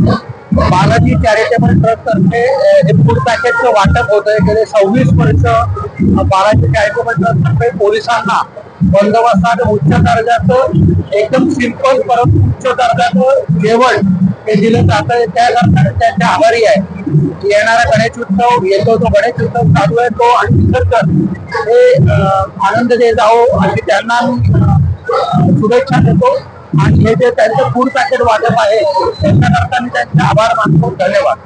Balaji charitable ट्रस्टतर्फे हे food पॅकेटचं वाटप होत आहे गेले सव्वीस वर्ष बालाजी चॅरिटेबल ट्रस्टतर्फे पोलिसांना बंदोबस्त उच्च दर्जाचं एकदम सिंपल परंतु उच्च दर्जाचं जेवण हे दिलं जातं त्याकरता त्यांचे आभारी आहे. येणारा गणेश उत्सव येतो तो गणेश उत्सव चालू आहे. तो आणि निसर्ग हे आनंद दे जावो आणि त्यांना शुभेच्छा देतो. आणि हे जे त्यांचं फूड पॅकेट वाटप आहे त्यांच्याकरता मी त्यांचे आभार मानतो. धन्यवाद.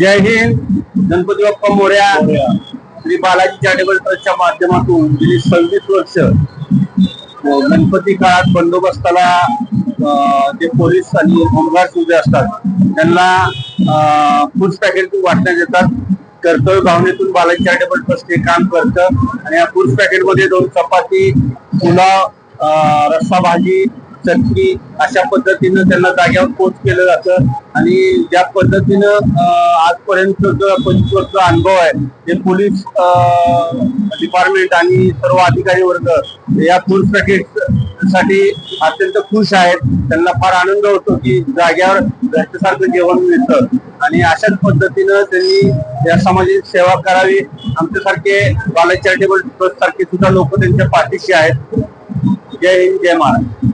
जय हिंद. गणपती बाप्पा मोर्या. श्री बालाजी चॅरिटेबल ट्रस्टच्या माध्यमातून गेली सव्वीस वर्ष. गणपती काळात बंदोबस्ताला अं, जे पोलीस आणि होमगार्ड उभे असतात त्यांना फूड पॅकेट वाटण्यात येतात. कर्तव्य भावनेतून बालाजी चॅरिटेबल ट्रस्ट हे काम करतं. आणि या फूड पॅकेटमध्ये दोन चपाती पुलाव रस्सा भाजी चटणी अशा पद्धतीनं त्यांना जाग्यावर पोच केलं जातं. आणि ज्या पद्धतीनं आजपर्यंत जो पंचवर्ष अनुभव आहे ते पोलीस डिपार्टमेंट आणि सर्व अधिकारी वर्ग या फूड पॅकेटसाठी अत्यंत खुश आहेत. त्यांना फार आनंद होतो की जाग्यावर घरच्यासारखं जेवण मिळतं. आणि अशाच पद्धतीनं त्यांनी या समाजाची सेवा करावी. आमच्यासारखे बाला चॅरिटेबल ट्रस्ट सारखे सुद्धा लोक त्यांच्या पाठीशी आहेत. जय हिंद जय महाराज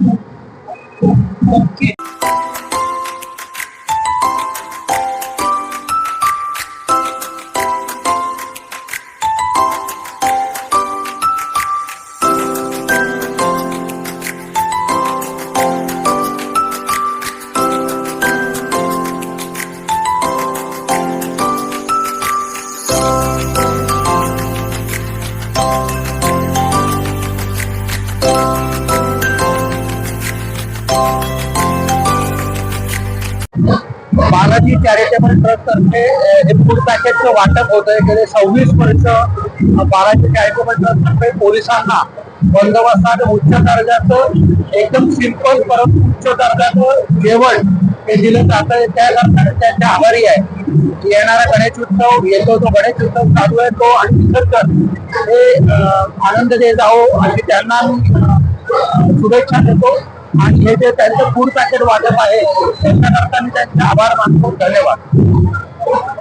जी चॅरिटेबल ट्रस्टतर्फे हे फूड पॅकेजचं वाटप होत आहे गेले सव्वीस वर्ष बाराशे चॅरिटेबल ट्रस्टतर्फे पोलिसांना बंदोबस्त आणि उच्च दर्जाचं एकदम सिंपल परंतु उच्च दर्जाचं जेवण हे दिलं जातं त्याकरता त्यांचे आभारी आहे येणारा गणेश उत्सव येतो तो गणेश उत्सव चालू आहे तो आणि निसर्ग हे आनंद देत आहो आणि त्यांना शुभेच्छा देतो. आणि हे जे त्यांचं फूड पॅकेट वाटप आहे त्यांच्याकरता मी त्यांचे आभार मानतो. धन्यवाद.